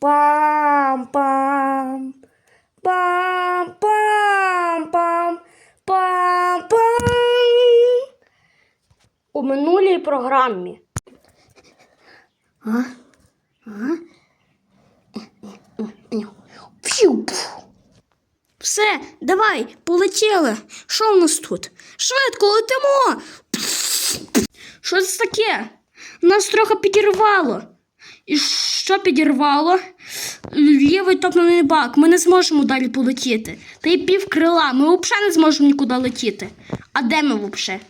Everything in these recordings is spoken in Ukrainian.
Пам-пам. Пам-пам-пам. Пам-пам. У минулій програмі. А? А? Все, давай, полетіли. Що в нас тут? Швидко летимо. Що це таке? Нас трохи підірвало. І що підірвало? Лівий топливний бак. Ми не зможемо далі полетіти. Та й пів крила. Ми взагалі не зможемо нікуди летіти. А де ми взагалі?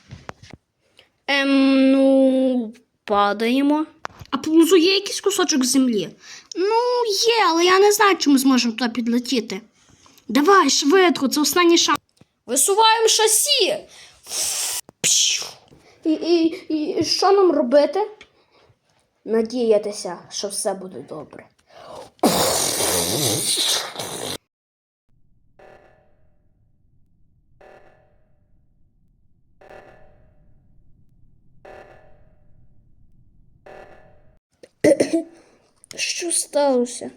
Ем, ну, падаємо. А поблизу є якийсь кусочок землі? Ну, є, але я не знаю, чи ми зможемо туди підлетіти. Давай, швидко, це останній шанс. Висуваємо шасі. І, і, і що нам робити? Надіятися, що все буде добре. Що сталося?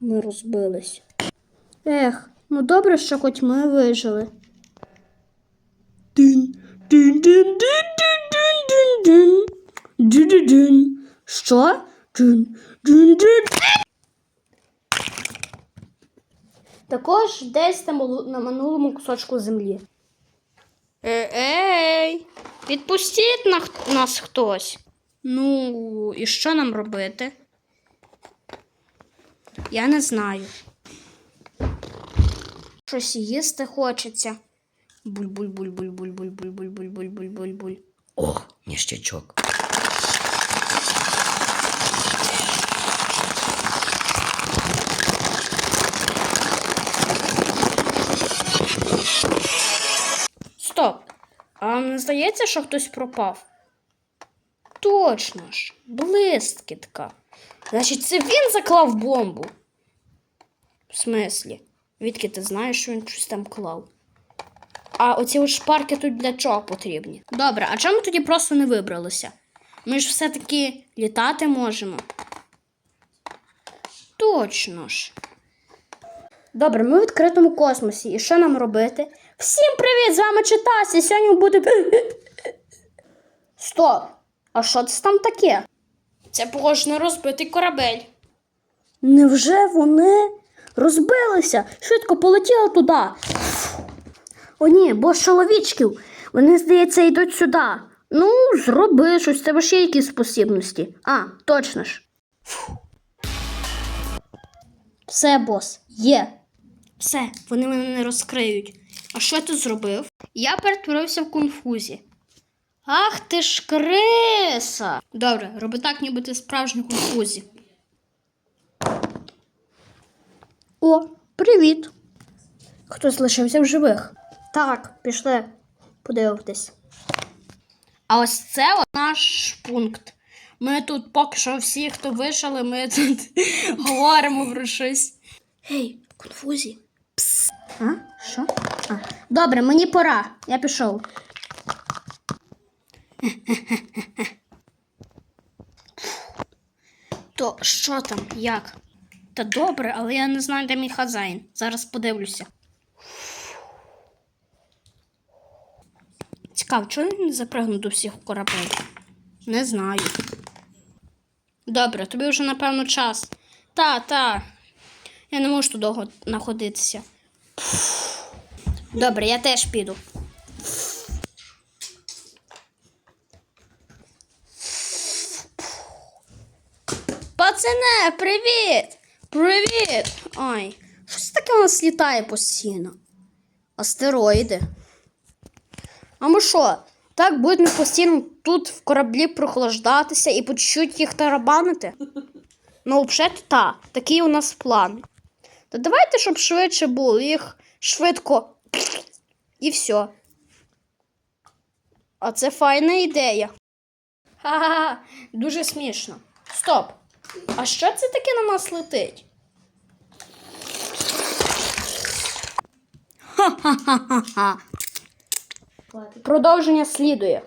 Ми розбились. Ех, ну добре, що хоч ми вижили. Дин, дин, дин, дин, дин, дин, дин, дин, дин. Що? Дин, дин, дин. Також десь на, на минулому кусочку землі. Е, Ей, відпустіть на, нас хтось. Ну, і що нам робити? Я не знаю. Щось їсти хочеться. Буль-буль-буль-буль-буль-буль-буль-буль-буль-буль-буль-буль. О, ніштячок. Стоп! А не здається, що хтось пропав? Точно ж, блискітка. Значить, це він заклав бомбу. В смислі? Відки ти знаєш, що він щось там клав? А оці от шпарки тут для чого потрібні? Добре, а чому тоді просто не вибралися? Ми ж все-таки літати можемо. Точно ж. Добре, ми в відкритому космосі. І що нам робити? Всім привіт! З вами Читася. Сьогодні буде. Стоп! А що це там таке? Це похоже на розбитий корабель. Невже вони розбилися? Швидко полетіли туди. О, ні, бо з чоловічків. Вони, здається, йдуть сюди. Ну, зроби щось, тебе ще якісь спосібності. А, точно ж. Все, бос, є. Все, вони мене не розкриють. А що ти зробив? Я перетворився в конфузі. Ах ти ж криса! Добре, роби так, ніби ти справжній конфузі. О, привіт. Хтось лишився в живих. Так, пішли подивитись. А ось це наш пункт. Ми тут поки що всі, хто вийшли, ми тут говоримо про щось. Гей, конфузі. А? Що? А. Добре, мені пора. Я пішов. То що там, як? Та добре, але я не знаю, де мій хазяїн. Зараз подивлюся. Цікаво, чого він не запригнув до всіх корабель? Не знаю. Добре, тобі вже напевно час. Та, та. Я не можу тут довго знаходитися. Добре, я теж піду. Пацане, привіт! Привіт! Ой, щось таке у нас літає постійно. Астероїди. А ми що? Так будемо постійно тут в кораблі прохлаждатися і по чуть-чуть їх тарабанити? Ну, взагалі, так. Такий у нас план. Та давайте, щоб швидше було, їх швидко. І все. А це файна ідея. Ха-ха-ха, дуже смішно. Стоп. А що це таке на нас летить? Ха-ха-ха-ха. Продовження слідує.